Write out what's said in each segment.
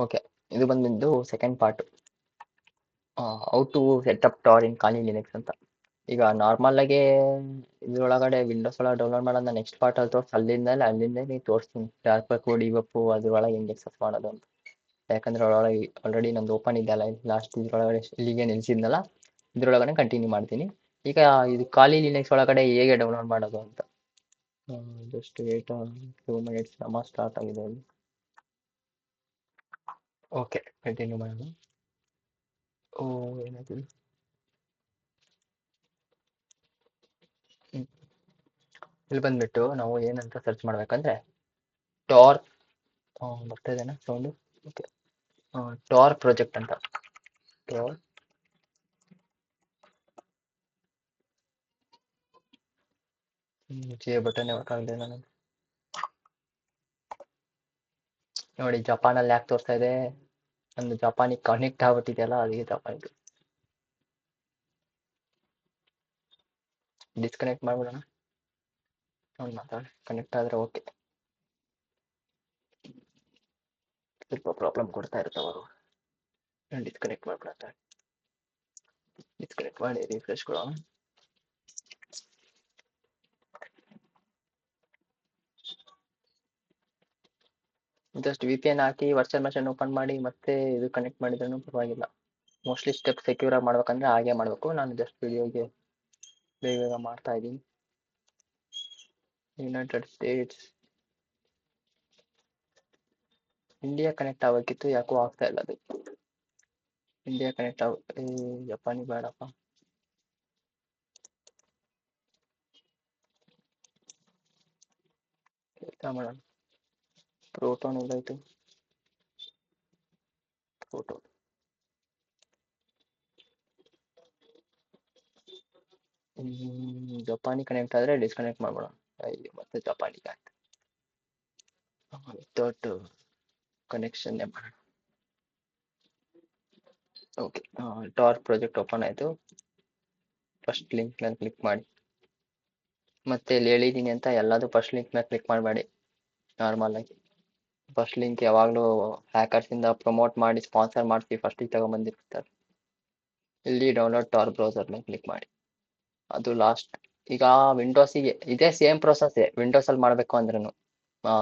Okay ಇದು ಬಂದಿದ್ದು second part how to setup Tor in Kali Linux ಅಂತ. ಈಗ ನಾರ್ಮಲ್ ಆಗಿ ಇದ್ರೊಳಗಡೆ ವಿಂಡೋಸ್ ಒಳಗೆ ಡೌನ್ಲೋಡ್ ಮಾಡೋದು ನೆಕ್ಸ್ಟ್ ಪಾರ್ಟ್ ಅಲ್ಲಿ ತೋರಿಸಿ ಅಲ್ಲಿಂದ ಅಲ್ಲಿಂದ ನೀವು ತೋರಿಸ್ತೀನಿ ಬೇಕು ಡಿವಪ್ಪು ಅದ್ರೊಳಗೆ ಹೆಂಗೆ ಎಕ್ಸಸ್ ಮಾಡೋದು ಅಂತ. ಯಾಕಂದ್ರೆ ಒಳಗೆ ಆಲ್ರೆಡಿ ನಂದು ಓಪನ್ ಇದೆಯಲ್ಲ ಲಾಸ್ಟ್ ಇದ್ರೊಳಗಡೆ ಇಲ್ಲಿಗೆ ನಿಲ್ಸಿದ್ನಲ್ಲ ಇದ್ರೊಳಗಡೆ ಕಂಟಿನ್ಯೂ ಮಾಡ್ತೀನಿ. ಈಗ ಇದು ಖಾಲಿ ಲಿನಕ್ಸ್ ಒಳಗಡೆ ಹೇಗೆ ಡೌನ್ಲೋಡ್ ಮಾಡೋದು ಅಂತ. ಜಸ್ಟ್ ಏಟ್ ಟೂ ಮಿನಿಟ್ಸ್ ನಮ್ಮ ಸ್ಟಾರ್ಟ್ ಆಗಿದೆ ಅಲ್ಲಿ. ಓಕೆ ಕಂಟಿನ್ಯೂ ಮಾಡೋಣ ಓ ಏನಾಯ್ತು ಇದು? ಹ್ಮ್. ಇಲ್ಲಿ ಬಂದ್ಬಿಟ್ಟು ನಾವು ಏನಂತ ಸರ್ಚ್ ಮಾಡ್ಬೇಕಂದ್ರೆ ಟಾರ್ ಬರ್ತಾ ಇದೆನಾ ಸೌಂಡು ಓಕೆ ಟಾರ್ ಪ್ರಾಜೆಕ್ಟ್ ಅಂತ ಟಾರ್ ಜೆ ಬಟನ್ ವರ್ಕ್ ಆಗದೆ ನಾನು ನೋಡಿ, ಜಪಾನಲ್ಲಿ ಯಾಕೆ ತೋರಿಸ್ತಾ ಇದೆ? ಒಂದು ಜಪಾನಿಗೆ ಕನೆಕ್ಟ್ ಆಗ್ಬಿಟ್ಟಿದೆಯಲ್ಲ ಅದಕ್ಕೆ ಜಪಾನಿಗೆ ಡಿಸ್ಕನೆಕ್ಟ್ ಮಾಡ್ಬಿಡೋಣ. ಅವ್ನು ಮಾತಾಡಿ, ಕನೆಕ್ಟ್ ಆದರೆ ಓಕೆ. ಸ್ವಲ್ಪ ಪ್ರಾಬ್ಲಮ್ ಕೊಡ್ತಾ ಇರ್ತಾವರು ಡಿಸ್ಕನೆಕ್ಟ್ ಮಾಡ್ಬಿಡೋಣ ಡಿಸ್ಕನೆಕ್ಟ್ ಮಾಡಿ ರಿಫ್ರೆಶ್ ಕೊಡೋಣ. ಜಸ್ಟ್ ವಿ ಪಿ ಎನ್ ಹಾಕಿ ವರ್ಚುವಲ್ ಮೆಷಿನ್ ಓಪನ್ ಮಾಡಿ ಮತ್ತೆ ಇದು ಕನೆಕ್ಟ್ ಮಾಡಿದ್ರೂ ಪರವಾಗಿಲ್ಲ. ಮೋಸ್ಟ್ಲಿ ಸ್ಟೆಪ್ ಸೆಕ್ಯೂರ್ ಆಗಿ ಮಾಡ್ಬೇಕಂದ್ರೆ ಹಾಗೆ ಮಾಡಬೇಕು. ನಾನು ಜಸ್ಟ್ ವಿಡಿಯೋಗೆ ಬೇಗ ಬೇಗ ಮಾಡ್ತಾ ಇದ್ದೀನಿ. ಯುನೈಟೆಡ್ ಸ್ಟೇಟ್ಸ್ ಇಂಡಿಯಾ ಕನೆಕ್ಟ್ ಆಗಬೇಕಿತ್ತು, ಯಾಕೋ ಆಗ್ತಾ ಇಲ್ಲ ಅದು. ಇಂಡಿಯಾ ಕನೆಕ್ಟ್ ಆಗ ಜಪಾನಿ ಬೇಡಪ್ಪ. ಮಾಡೋಣ. ಪ್ರೋಟೋನ್ ಎಲ್ಲಾಯ್ತು ಫೋಟೋ ಜಪಾನಿ ಕನೆಕ್ಟ್ ಆದರೆ ಡಿಸ್ಕನೆಕ್ಟ್ ಮಾಡ್ಬಿಡೋಣ ಇಲ್ಲಿ ಮತ್ತೆ ಜಪಾನಿಗೆ ಆಯ್ತು ವಿತೌಟ್ ಕನೆಕ್ಷನ್ ಮಾಡೋಣ ಓಕೆ ಟಾರ್ ಪ್ರಾಜೆಕ್ಟ್ ಓಪನ್ ಆಯಿತು ಫಸ್ಟ್ ಲಿಂಕ್ ಮೇಲೆ ಕ್ಲಿಕ್ ಮಾಡಿ ಮತ್ತೆ ಇಲ್ಲಿ ಹೇಳಿದ್ದೀನಿ ಅಂತ ಎಲ್ಲದೂ ಫಸ್ಟ್ ಲಿಂಕ್ ಮೇಲೆ ಕ್ಲಿಕ್ ಮಾಡಬೇಡಿ ನಾರ್ಮಲ್ ಆಗಿ ಫಸ್ಟ್ ಲಿಂಕ್ ಯಾವಾಗಲೂ ಹ್ಯಾಕರ್ಸಿಂದ ಪ್ರಮೋಟ್ ಮಾಡಿ ಸ್ಪಾನ್ಸರ್ ಮಾಡಿಸಿ ಫಸ್ಟಿಗೆ ತಗೊಂಬಂದಿರ್ತಾರೆ. ಇಲ್ಲಿ ಡೌನ್ಲೋಡ್ ಟಾರ್ ಬ್ರೌಸರ್ ಮೇಲೆ ಕ್ಲಿಕ್ ಮಾಡಿ. ಅದು ಲಾಸ್ಟ್ ಈಗ ವಿಂಡೋಸಿಗೆ ಇದೇ ಸೇಮ್ ಪ್ರೊಸೆಸ್ಸೇ ವಿಂಡೋಸಲ್ಲಿ ಮಾಡಬೇಕು ಅಂದ್ರೂ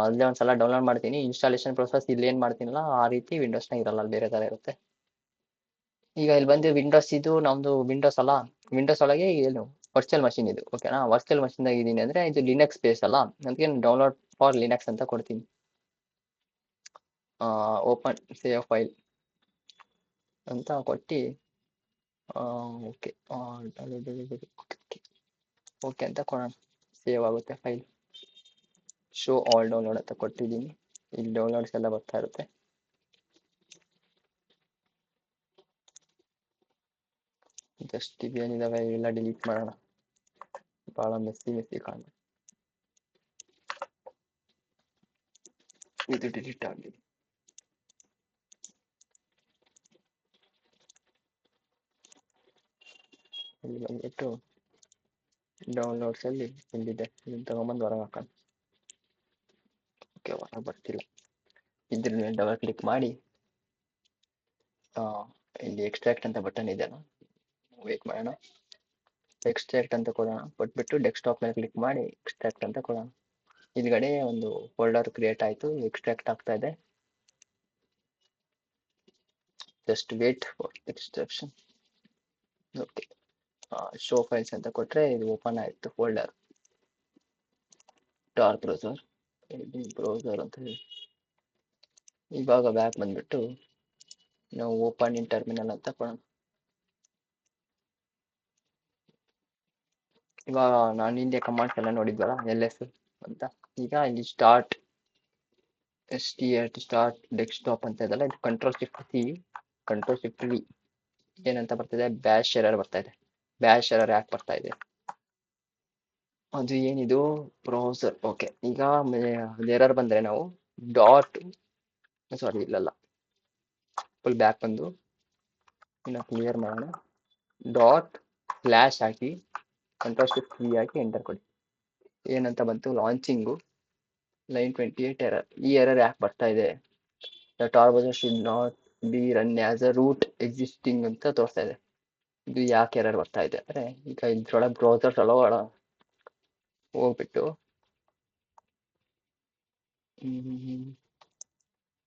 ಅಲ್ಲೇ ಒಂದ್ಸಲ ಡೌನ್ಲೋಡ್ ಮಾಡ್ತೀನಿ ಇನ್ಸ್ಟಾಲೇಷನ್ ಪ್ರೊಸೆಸ್ ಇಲ್ಲಿ ಏನು ಮಾಡ್ತೀನಲ್ಲ, ಆ ರೀತಿ ವಿಂಡೋಸ್ನಾಗ ಇರಲ್ಲ ಅಲ್ಲಿ ಬೇರೆ ಥರ ಇರುತ್ತೆ. ಈಗ ಇಲ್ಲಿ ಬಂದು ವಿಂಡೋಸ್ ಇದು ನಮ್ಮದು ವಿಂಡೋಸ್ ಅಲ್ಲ ವಿಂಡೋಸ್ ಒಳಗೆ ಏನು ವರ್ಚುವಲ್ ಮಷಿನ್ ಇದು ಓಕೆನಾ ವರ್ಚುವಲ್ ಮಷಿನ್ದಾಗ ಇದ್ದೀನಿ ಅಂದರೆ ಇದು ಲಿನಕ್ಸ್ ಬೇಸ್ ಅಲ್ಲ, ಅದಕ್ಕೆ ಡೌನ್ಲೋಡ್ ಫಾರ್ ಲಿನಕ್ಸ್ ಅಂತ ಕೊಡ್ತೀನಿ. ಓಪನ್ ಸೇವ್ ಫೈಲ್ ಅಂತ ಕೊಟ್ಟು ಓಕೆ ಓಕೆ ಓಕೆ ಅಂತ ಕೊಡೋಣ ಸೇವ್ ಆಗುತ್ತೆ ಫೈಲ್ ಶೋ ಆಲ್ ಡೌನ್ಲೋಡ್ ಅಂತ ಕೊಟ್ಟಿದ್ದೀನಿ ಇಲ್ಲಿ ಡೌನ್ಲೋಡ್ಸ್ ಎಲ್ಲ ಬರ್ತಾ ಇರುತ್ತೆ. ಜಸ್ಟ್ ಇವೇನಿದಾವೆ ಎಲ್ಲ ಡಿಲೀಟ್ ಮಾಡೋಣ. ಭಾಳ ಮೆಸ್ಸಿ ಮೆಸ್ಸಿ ಕಾಣ ಇದು. ಡಿಲೀಟ್ ಆಗಿದೆ. ಇಲ್ಲಿ ಬಂದ್ಬಿಟ್ಟು ಡೌನ್ಲೋಡ್ಸಲ್ಲಿ ಇಲ್ಲಿದೆ ಇದನ್ನ ತಗೊಂಬಂದು ಹೊರಗೆ ಹಾಕೋಣ ಓಕೆ ಹೊರಗೆ ಬರ್ತಿಲ್ಲ ಇದ್ರ ಮೇಲೆ ಡಬಲ್ ಕ್ಲಿಕ್ ಮಾಡಿ ಇಲ್ಲಿ ಎಕ್ಸ್ಟ್ರಾಕ್ಟ್ ಅಂತ ಬಟನ್ ಇದೆಯಲ್ಲ ವೇಟ್ ಮಾಡೋಣ ಎಕ್ಸ್ಟ್ರಾಕ್ಟ್ ಅಂತ ಕೊಡೋಣ ಕೊಟ್ಬಿಟ್ಟು ಡೆಸ್ಕ್ಟಾಪ್ ಮೇಲೆ ಕ್ಲಿಕ್ ಮಾಡಿ ಎಕ್ಸ್ಟ್ರಾಕ್ಟ್ ಅಂತ ಕೊಡೋಣ ಇದ್ಗಡೆ ಒಂದು ಫೋಲ್ಡರ್ ಕ್ರಿಯೇಟ್ ಆಯಿತು ಎಕ್ಸ್ಟ್ರಾಕ್ಟ್ ಆಗ್ತಾ ಇದೆ just wait for extraction okay show files ಅಂತ ಕೊಟ್ಟರೆ ಇದು ಓಪನ್ ಆಯಿತು. ಫೋಲ್ಡರ್ ಟಾರ್ ಬ್ರೌಸರ್ ಬ್ರೌಸರ್ ಅಂತ ಹೇಳಿ. ಇವಾಗ ಬ್ಯಾಕ್ ಬಂದ್ಬಿಟ್ಟು ನಾವು ಓಪನ್ ಇನ್ ಟರ್ಮಿನಲ್ ಅಂತ ಕೊಡೋಣ. ಇವಾಗ ನಾನು ಹಿಂದೆ ಕಮಾಂಡ್ಸ್ ಎಲ್ಲ ನೋಡಿದ್ವಲ್ಲ ಎಲ್ ಎಸ್ ಅಂತ. ಈಗ ಇಲ್ಲಿ start S T at start desktop ಅಂತ ಇದೆಲ್ಲ, ಇದು control shift C control shift V ಏನಂತ ಬರ್ತಿದೆ? ಬ್ಯಾಶ್ ಎರರ್ ಬರ್ತಾ ಇದೆ. ಬ್ಯಾಶ್ ಎರರ್ ಯಾಕೆ ಬರ್ತಾ ಇದೆ? ಅದು ಏನಿದು? ಬ್ರೌಸರ್ ಓಕೆ ಈಗ ಎರರ್ ಬಂದರೆ ನಾವು ಡಾಟ್ ಸಾರಿ ಇಲ್ಲಲ್ಲ. ಫುಲ್ ಬ್ಯಾಕ್ ಬಂದು ಇನ್ನು ಕ್ಲಿಯರ್ ಮಾಡೋಣ. ಡಾಟ್ ಸ್ಲ್ಯಾಶ್ ಹಾಕಿ ಕಂಟ್ರೋಲ್ ಶಿಫ್ಟ್ ವಿ ಹಾಕಿ ಎಂಟರ್ ಕೊಡಿ. ಏನಂತ ಬಂತು? Launching line twenty eight error ಈ ಎರರ್ ಯಾಕೆ ಬರ್ತಾ ಇದೆ? The Tor browser should not be run as a root existing ಅಂತ ತೋರಿಸ್ತಾ ಇದೆ. ಇದು ಯಾಕೆ ಎರರ್ ಬರ್ತಾ ಇದೆ? ಅಂದರೆ ಈಗ ಇದ್ರೊಳಗೆ ಬ್ರೌಸರ್ಸ್ ಒಳಗ ಹೋಗ್ಬಿಟ್ಟು.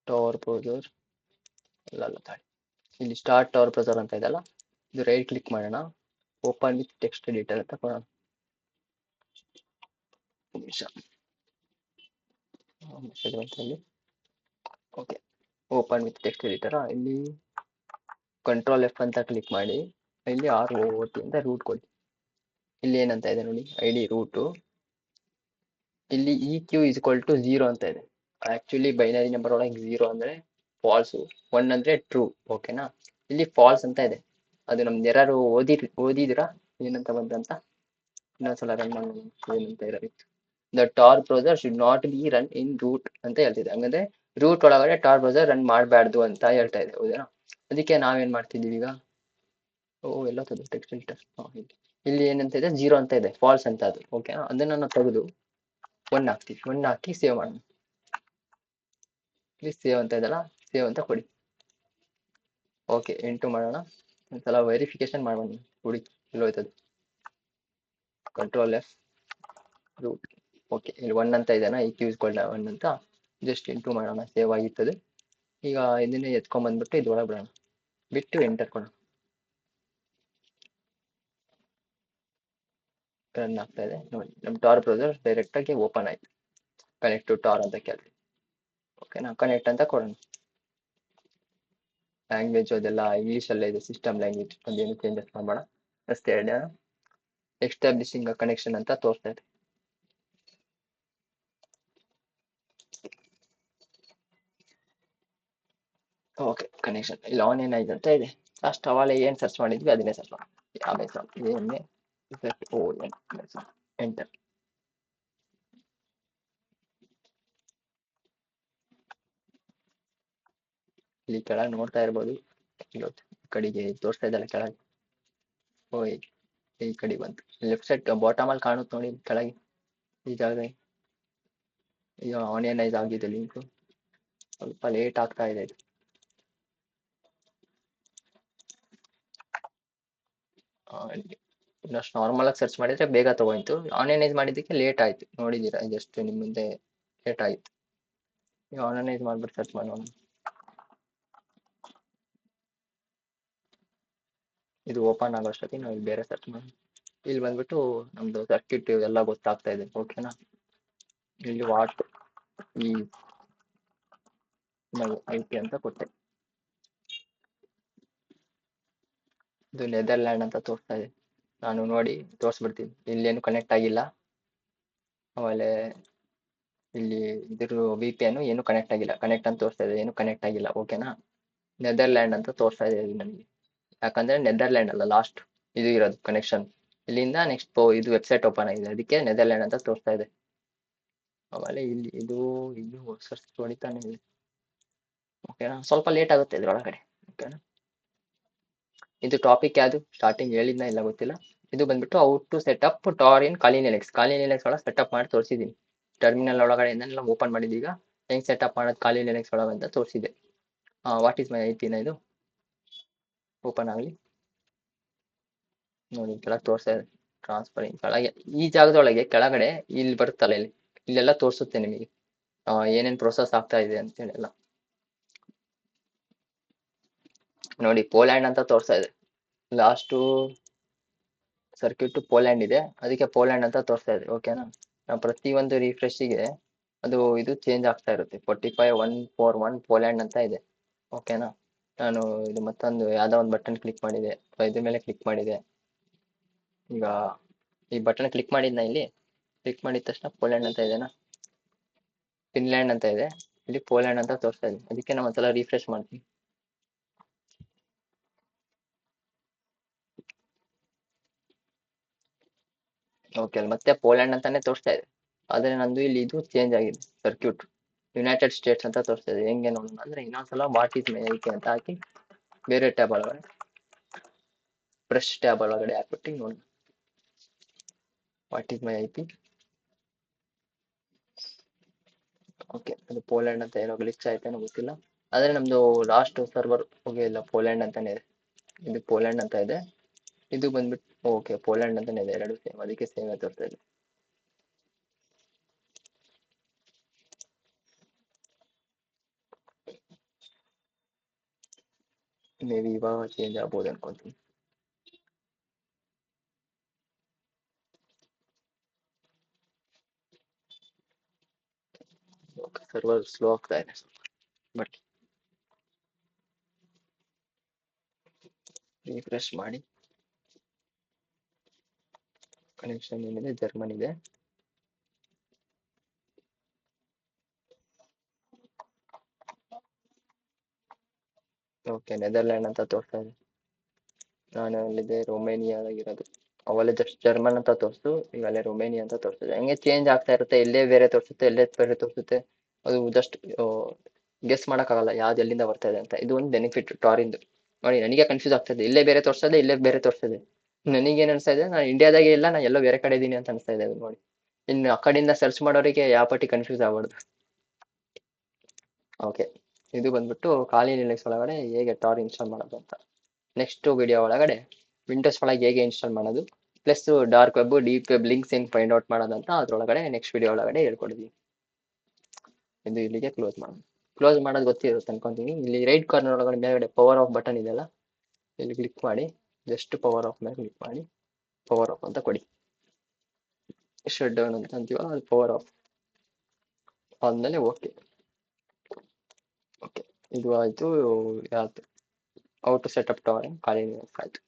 ಟವರ್ ಬ್ರೌಸರ್ ಅಲ್ಲ ಅಲ್ಲ ಇಲ್ಲಿ ಸ್ಟಾರ್ಟ್ ಟವರ್ ಬ್ರೌಸರ್ ಅಂತ ಇದೆಯಲ್ಲ, ಇದು ರೈಟ್ ಕ್ಲಿಕ್ ಮಾಡೋಣ. ಓಪನ್ ವಿತ್ ಟೆಕ್ಸ್ಟ್ ಎಡಿಟರ್ ಅಂತ ಕೊಡೋಣ ನಿಮಿಷ. Okay open with text editor ಇಲ್ಲಿ ಕಂಟ್ರೋಲ್ ಎಫ್ ಅಂತ ಕ್ಲಿಕ್ ಮಾಡಿ. ಇಲ್ಲಿ ಆರ್ ಓ ಟಿ ಅಂತ ರೂಟ್ ಕೊಡಿ. ಇಲ್ಲಿ ಏನಂತ ಇದೆ ನೋಡಿ ಐ ಡಿ ರೂಟು ಇಲ್ಲಿ E Q is equal to zero ಅಂತ ಇದೆ. ಆಕ್ಚುಲಿ ಬೈನರಿ ನಂಬರ್ ಒಳಗೆ ಝೀರೋ ಅಂದರೆ ಫಾಲ್ಸು ಒನ್ ಅಂದರೆ ಟ್ರೂ ಓಕೆನಾ ಇಲ್ಲಿ ಫಾಲ್ಸ್ ಅಂತ ಇದೆ. ಅದು ನಮ್ದು ಯಾರು ಓದಿ ಓದಿದಿರಾ ಏನಂತ ಬಂದಂತ ಇನ್ನೊಂದ್ಸಲ ರನ್ ಮಾಡಿ ಏನಂತ ಇರಬೇಕು the Tor browser should not be run in root ಅಂತ ಹೇಳ್ತಿದೆ. ಹಂಗಂದ್ರೆ ರೂಟ್ ಒಳಗಡೆ ಟಾರ್ ಬ್ರೌಸರ್ ರನ್ ಮಾಡಬಾರ್ದು ಅಂತ ಹೇಳ್ತಾ ಇದೆ, ಹೌದಾ? ಅದಕ್ಕೆ ನಾವೇನು ಮಾಡ್ತಿದ್ದೀವಿ ಈಗ? ಓ, ಎಲ್ಲ ತೆಗೆದು ಟೆಕ್ಸ್ಟ್ ಫಿಲ್ಟರ್ ಇಲ್ಲಿ ಏನಂತ ಇದೆ? ಜೀರೋ ಅಂತ ಇದೆ. ಫಾಲ್ಸ್ ಅಂತ ಅದು. ಓಕೆ ಅದನ್ನ ನಾವು ತೆಗೆದು. ಒನ್ ಹಾಕ್ತೀವಿ ಒನ್ ಹಾಕಿ ಸೇವ್ ಮಾಡೋಣ. ಪ್ಲೀಸ್ ಸೇವ್ ಅಂತ ಇದೆಲ್ಲ? ಸೇವ್ ಅಂತ ಕೊಡಿ. ಓಕೆ ಎಂಟು ಮಾಡೋಣ. ಒಂದ್ಸಲ ವೆರಿಫಿಕೇಶನ್ ಮಾಡೋಣ ಕೊಡಿ. ಎಲ್ಲೋಯ್ತದು ಕಂಟ್ರೋಲ್ ಎಫ್ ರೂಟ್ ಓಕೆ ಇಲ್ಲಿ ಒನ್ ಅಂತ ಇದೆನಾ? ಈ ಕ್ಯೂಸ್ಗಳನ್ನ ಒನ್ ಅಂತ. ಜಸ್ಟ್ ಇಂಟು ಮಾಡೋಣ. ಸೇವ್ ಆಗಿರ್ತದೆ ಈಗ ಇದನ್ನೇ ಎತ್ಕೊಂಡ್ಬಂದ್ಬಿಟ್ಟು ಇದ್ರೊಳಗೆ ಬಿಡೋಣ. ಬಿಟ್ಟು ಎಂಟರ್ ಕೊಡೋಣ. ರನ್ ಆಗ್ತಾ ಇದೆ ನೋಡಿ ನಮ್ಮ ಟಾರ್ ಬ್ರೌಸರ್ ಡೈರೆಕ್ಟಾಗಿ ಓಪನ್ ಆಯ್ತು. ಕನೆಕ್ಟ್ ಟು ಟಾರ್ ಅಂತ ಕೇಳಿ ಓಕೆನಾ ಕನೆಕ್ಟ್ ಅಂತ ಕೊಡೋಣ. ಲ್ಯಾಂಗ್ವೇಜ್ ಅದೆಲ್ಲ ಇಂಗ್ಲೀಷಲ್ಲೇ ಇದೆ ಸಿಸ್ಟಮ್ ಲ್ಯಾಂಗ್ವೇಜ್ ಅದೇನು ಚೇಂಜಸ್ ಮಾಡೋಣ ಅಷ್ಟೇ ಅ ಕನೆಕ್ಷನ್ ಅಂತ ತೋರಿಸ್ತಾ ಇದೆ ಓಕೆ ಕನೆಕ್ಷನ್ ಇಲ್ಲಿ ಆನ್ ಏನಾಯ್ತು ಅಂತ ಇದೆ. ಲಾಸ್ಟ್ ಅವಾಗಲೇ ಏನು ಸರ್ಚ್ ಮಾಡಿದ್ವಿ, ಅದನ್ನೇ ಸರ್ಚ್ ಮಾಡಿ Amazon O N Amazon Enter. ಇಲ್ಲಿ ಕೆಳಗೆ ನೋಡ್ತಾ ಇರ್ಬೋದು. ಇವತ್ತು ಕಡೆಗೆ ತೋರಿಸ್ತಾ ಇದ್ದಲ್ಲ ಕೆಳಗೆ. ಓ ಈ ಈ ಕಡೆ ಬಂತು. ಲೆಫ್ಟ್ ಸೈಡ್ ಬಾಟಮ್ ಅಲ್ಲಿ ಕಾಣುತ್ತೆ ನೋಡಿ ಕೆಳಗೆ. ಈ ಜಾಗದಲ್ಲಿ. ಈಗ ಆನಿಯನೈಸ್ ಆಗಿದೆ ಲಿಂಕು ಸ್ವಲ್ಪ ಲೇಟ್ ಆಗ್ತಾ ಇದೆ ಇದು. ಇನ್ನಷ್ಟು ನಾರ್ಮಲ್ ಆಗಿ ಸರ್ಚ್ ಮಾಡಿದ್ರೆ ಬೇಗ ತಗೋಯ್ತು. ಆನ್ಲೈನೈಸ್ ಮಾಡಿದ್ದಕ್ಕೆ ಲೇಟ್ ಆಯ್ತು. ನೋಡಿದ್ದೀರಾ? ಜಸ್ಟ್ ನಿಮ್ಮ ಮುಂದೆ ಲೇಟ್ ಆಯ್ತು. ನೀವು ಆನ್ಲೈನೈಸ್ ಮಾಡ್ಬಿಟ್ಟು ಸರ್ಚ್ ಮಾಡೋಣ ಇದು ಓಪನ್ ಆಗೋ ಅಷ್ಟೊತ್ತಿಗೆ ನಾವು ಇಲ್ಲಿ ಬೇರೆ ಸರ್ಚ್ ಮಾಡೋಣ. ಇಲ್ಲಿ ಬಂದ್ಬಿಟ್ಟು ನಮ್ದು ಸರ್ಕ್ಯೂಟ್ ಎಲ್ಲ ಗೊತ್ತಾಗ್ತಾ ಇದೆ. ಓಕೆನಾ ಇಲ್ಲಿ ವಾಟ್ ಈ ಐ ಪಿ ಅಂತ ಕೊಟ್ಟೆ. ಇದು ನೆದರ್ಲ್ಯಾಂಡ್ ಅಂತ ತೋರಿಸ್ತಾ ಇದೆ. ನಾನು ನೋಡಿ ತೋರಿಸ್ಬಿಡ್ತೀನಿ. ಇಲ್ಲೇನು ಕನೆಕ್ಟ್ ಆಗಿಲ್ಲ. ಆಮೇಲೆ ಇಲ್ಲಿ ಇದ್ರ ವಿ ಪಿ ಏನು ಏನು ಕನೆಕ್ಟ್ ಆಗಿಲ್ಲ. ಕನೆಕ್ಟ್ ಅಂತ ತೋರಿಸ್ತಾ ಇದೆ. ಏನು ಕನೆಕ್ಟ್ ಆಗಿಲ್ಲ. ಓಕೆನಾ ನೆದರ್ಲ್ಯಾಂಡ್ ಅಂತ ತೋರಿಸ್ತಾ ಇದೆ ಇಲ್ಲಿ ನನಗೆ. ಯಾಕಂದ್ರೆ ನೆದರ್ಲ್ಯಾಂಡ್ ಅಲ್ಲ ಲಾಸ್ಟ್ ಇದು ಇರೋದು ಕನೆಕ್ಷನ್ ಇಲ್ಲಿಂದ ನೆಕ್ಸ್ಟ್ ಇದು ವೆಬ್ಸೈಟ್ ಓಪನ್ ಆಗಿದೆ. ಅದಕ್ಕೆ ನೆದರ್ಲ್ಯಾಂಡ್ ಅಂತ ತೋರಿಸ್ತಾ ಇದೆ. ಆಮೇಲೆ ಇಲ್ಲಿ ಇದು ಇದು ಸರ್ಚ್ ಹೊಡಿತಾನೆ ಇದೆ. ಓಕೆನಾ ಸ್ವಲ್ಪ ಲೇಟ್ ಆಗುತ್ತೆ ಇದರೊಳಗಡೆ. ಓಕೆನಾ ಇದು ಟಾಪಿಕ್ ಯಾವುದು? ಸ್ಟಾರ್ಟಿಂಗ್ ಹೇಳಿದ್ನ ಇಲ್ಲ ಗೊತ್ತಿಲ್ಲ. ಇದು ಬಂದ್ಬಿಟ್ಟು how to setup Tor in Kali Linux Kali Linux ಒಳಗೆ ಸೆಟಪ್ ಮಾಡಿ ತೋರಿಸಿದ್ದೀನಿ ಟರ್ಮಿನಲ್ ಒಳಗಡೆಯಿಂದನೆಲ್ಲ ಓಪನ್ ಮಾಡಿದ್ದೀಗ ಹೆಂಗ್ ಸೆಟಪ್ ಮಾಡೋದು ಕಾಲಿನೆಲೆಕ್ಸ್ ಒಳಗೆ ಅಂತ ತೋರಿಸಿದೆ. ವಾಟ್ ಈಸ್ ಮೈ ಐ ಪಿನ ಇದು? ಓಪನ್ ಆಗಲಿ. ನೋಡಿ ಕೆಳಗೆ ತೋರಿಸ್ತಾ ಇದೆ ಕೆಳಗೆ. ಈ ಜಾಗದೊಳಗೆ ಕೆಳಗಡೆ ಇಲ್ಲಿ ಬರುತ್ತಲ್ಲ ಇಲ್ಲಿ. ಇಲ್ಲೆಲ್ಲ ತೋರಿಸುತ್ತೆ ನಿಮಗೆ. ಏನೇನು ಪ್ರೊಸೆಸ್ ಆಗ್ತಾ ಇದೆ ಅಂತೇಳಿ ಎಲ್ಲ. ನೋಡಿ ಪೋಲ್ಯಾಂಡ್ ಅಂತ ತೋರಿಸ್ತಾ ಇದೆ. ಲಾಸ್ಟು ಸರ್ಕ್ಯೂಟ್ ಪೋಲ್ಯಾಂಡ್ ಇದೆ. ಅದಕ್ಕೆ ಪೋಲ್ಯಾಂಡ್ ಅಂತ ತೋರಿಸ್ತಾ ಇದೆ ಓಕೆನಾ ಪ್ರತಿಯೊಂದು ರಿಫ್ರೆಶಿಗೆ ಅದು ಇದು ಚೇಂಜ್ ಆಗ್ತಾ ಇರುತ್ತೆ. Forty five one four one Poland ಅಂತ ಇದೆ. ಓಕೆನಾ ನಾನು ಇದು ಮತ್ತೊಂದು ಯಾವುದೋ ಒಂದು ಬಟನ್ ಕ್ಲಿಕ್ ಮಾಡಿದೆ. ಇದ್ರ ಮೇಲೆ ಕ್ಲಿಕ್ ಮಾಡಿದೆ. ಈಗ ಈ ಬಟನ್ ಕ್ಲಿಕ್ ಮಾಡಿದ್ನ ಇಲ್ಲಿ? ಕ್ಲಿಕ್ ಮಾಡಿದ ತಕ್ಷಣ ಪೋಲ್ಯಾಂಡ್ ಅಂತ ಇದೆನಾ ಫಿನ್ಲ್ಯಾಂಡ್ ಅಂತ ಇದೆ. ಇಲ್ಲಿ ಪೋಲ್ಯಾಂಡ್ ಅಂತ ತೋರಿಸ್ತಾ ಇದೆ ಅದಕ್ಕೆ ನಾವು ಒಂದ್ಸಲ ರಿಫ್ರೆಶ್ ಮಾಡ್ತೀನಿ. ಓಕೆ ಅಲ್ಲಿ ಮತ್ತೆ ಪೋಲ್ಯಾಂಡ್ ಅಂತಾನೆ ತೋರಿಸ್ತಾ ಇದೆ ಆದ್ರೆ ನಂದು ಇಲ್ಲಿ ಇದು ಚೇಂಜ್ ಆಗಿದೆ ಸರ್ಕ್ಯೂಟ್ ಯುನೈಟೆಡ್ ಸ್ಟೇಟ್ಸ್ ಅಂತ ತೋರಿಸ್ತಾ ಇದೆ. ಹೆಂಗೆ ನೋಡೋಣ ಅಂದ್ರೆ ಇನ್ನೊಂದ್ಸಲ ವಾಟ್ ಈಸ್ ಮೈ ಐಪಿ ಅಂತ ಹಾಕಿ ಬೇರೆ ಟ್ಯಾಬ್ ಒಳಗಡೆ ಫ್ರೆಶ್ ಟ್ಯಾಬ್ ಒಳಗಡೆ ಹಾಕ್ಬಿಟ್ಟು ನೋಡಿ what is my I P okay ಅದು ಪೋಲ್ಯಾಂಡ್ ಅಂತ ಏನೋ ಗ್ಲಿಚ್ ಆಯ್ತೇನೋ ಗೊತ್ತಿಲ್ಲ. ಆದರೆ ನಮ್ಮದು ಲಾಸ್ಟ್ ಸರ್ವರ್ ಹೋಗಿಲ್ಲ ಪೋಲ್ಯಾಂಡ್ ಅಂತಾನೆ ಇದೆ. ಇದು ಪೋಲ್ಯಾಂಡ್ ಅಂತ ಇದೆ. ಇದು ಬಂದ್ಬಿಟ್ಟು, ಓಕೆ ಪೋಲ್ಯಾಂಡ್ ಅಂತಾನೆ ಇದೆ ಎರಡು ಸೇಮ್, ಅದಕ್ಕೆ ಸೇಮ್ ತೋರಿಸ್ತಾ ಇದೆ ಮೇ ಬಿ ಇವಾಗ ಚೇಂಜ್ ಆಗ್ಬೋದು ಅನ್ಕೊಂತೀನಿ. ಸರ್ವರ್ ಸ್ಲೋ ಆಗ್ತಾ ಇದೆ. ಬಟ್ ರಿಫ್ರೆಶ್ ಮಾಡಿ. ಕನೆಕ್ಷನ್ ಏನಿದೆ ಜರ್ಮನ್ ಇದೆ. ಓಕೆ ನೆದರ್ಲ್ಯಾಂಡ್ ಅಂತ ತೋರಿಸ್ತಾ ಇದೆ ನಾನು ಅಲ್ಲಿದೆ ರೊಮೇನಿಯಾದಾಗಿರೋದು. ಅವಲ್ಲೇ ಜಸ್ಟ್ ಜರ್ಮನ್ ಅಂತ ತೋರಿಸ್ತು ಈಗ ಅಲ್ಲೇ ರೊಮೇನಿಯಾ ಅಂತ ತೋರಿಸ್ತದೆ ಹಂಗೆ ಚೇಂಜ್ ಆಗ್ತಾ ಇರುತ್ತೆ, ಎಲ್ಲೇ ಬೇರೆ ತೋರಿಸುತ್ತೆ, ಎಲ್ಲೇ ಬೇರೆ ತೋರಿಸುತ್ತೆ, ಅದು ಜಸ್ಟ್ ಗೆಸ್ ಮಾಡೋಕ್ಕಾಗಲ್ಲ, ಯಾವ್ದು ಎಲ್ಲಿಂದ ಬರ್ತಾ ಇದೆ ಅಂತ. ಇದು ಒಂದು ಬೆನಿಫಿಟ್ ಟಾರಿಂದು ನೋಡಿ, ನನಗೆ ಕನ್ಫ್ಯೂಸ್ ಆಗ್ತದೆ ಇಲ್ಲೇ ಬೇರೆ ತೋರಿಸ್ತದೆ ಇಲ್ಲೇ ಬೇರೆ ತೋರಿಸ್ತದೆ ನನಗೇನು ಅನಿಸ್ತಾ ಇದೆ, ನಾನು ಇಂಡಿಯಾದಾಗೆ ಇಲ್ಲ, ನಾನು ಎಲ್ಲೋ ಬೇರೆ ಕಡೆ ಇದ್ದೀನಿ ಅಂತ ಅನಿಸ್ತಾ ಇದೆ ನೋಡಿ. ಇನ್ನು ಆ ಕಡೆಯಿಂದ ಸರ್ಚ್ ಮಾಡೋರಿಗೆ ಯಾವ ಪಟ್ಟಿ ಕನ್ಫ್ಯೂಸ್ ಆಗ್ಬಾರ್ದು. ಓಕೆ ಇದು ಬಂದ್ಬಿಟ್ಟು ಖಾಲಿ ಲಿನಕ್ಸ್ ಒಳಗಡೆ ಹೇಗೆ ಟಾರ್ ಇನ್ಸ್ಟಾಲ್ ಮಾಡೋದು ಅಂತ. ನೆಕ್ಸ್ಟ್ ವಿಡಿಯೋ ಒಳಗಡೆ ವಿಂಡೋಸ್ ಒಳಗೆ ಹೇಗೆ ಇನ್ಸ್ಟಾಲ್ ಮಾಡೋದು plus dark web deep web links ಏನ್ ಫೈಂಡ್ ಔಟ್ ಮಾಡೋದು ಅಂತ ಅದ್ರೊಳಗಡೆ ನೆಕ್ಸ್ಟ್ ವಿಡಿಯೋ ಒಳಗಡೆ ಹೇಳ್ಕೊಡ್ತೀನಿ. ಇದು ಇಲ್ಲಿಗೆ ಕ್ಲೋಸ್ ಮಾಡೋದು ಕ್ಲೋಸ್ ಮಾಡೋದು ಗೊತ್ತಿರುತ್ತೆ ಅನ್ಕೊಂತೀನಿ. ಇಲ್ಲಿ ರೈಟ್ ಕಾರ್ನರ್ ಒಳಗಡೆ ಮೇಲ್ಗಡೆ ಪವರ್ ಆಫ್ ಬಟನ್ ಇದೆಯಲ್ಲ, ಇಲ್ಲಿ ಕ್ಲಿಕ್ ಮಾಡಿ. ಜಸ್ಟ್ ಪವರ್ ಆಫ್ ಮೇಲೆ ಕ್ಲಿಕ್ ಮಾಡಿ. ಪವರ್ ಆಫ್ ಅಂತ ಕೊಡಿ. ಶಟ್ ಡೌನ್ ಅಂತ ಅಂತೀವಲ್ಲ, ಅದು ಪವರ್ ಆಫ್ ಆದಮೇಲೆ ಓಕೆ ಓಕೆ ಇದು ಆಯಿತು, ಯಾವುದು? ಔಟ್ ಸೆಟಪ್ ಟವರ್ ಖಾಲಿ ಆಯಿತು.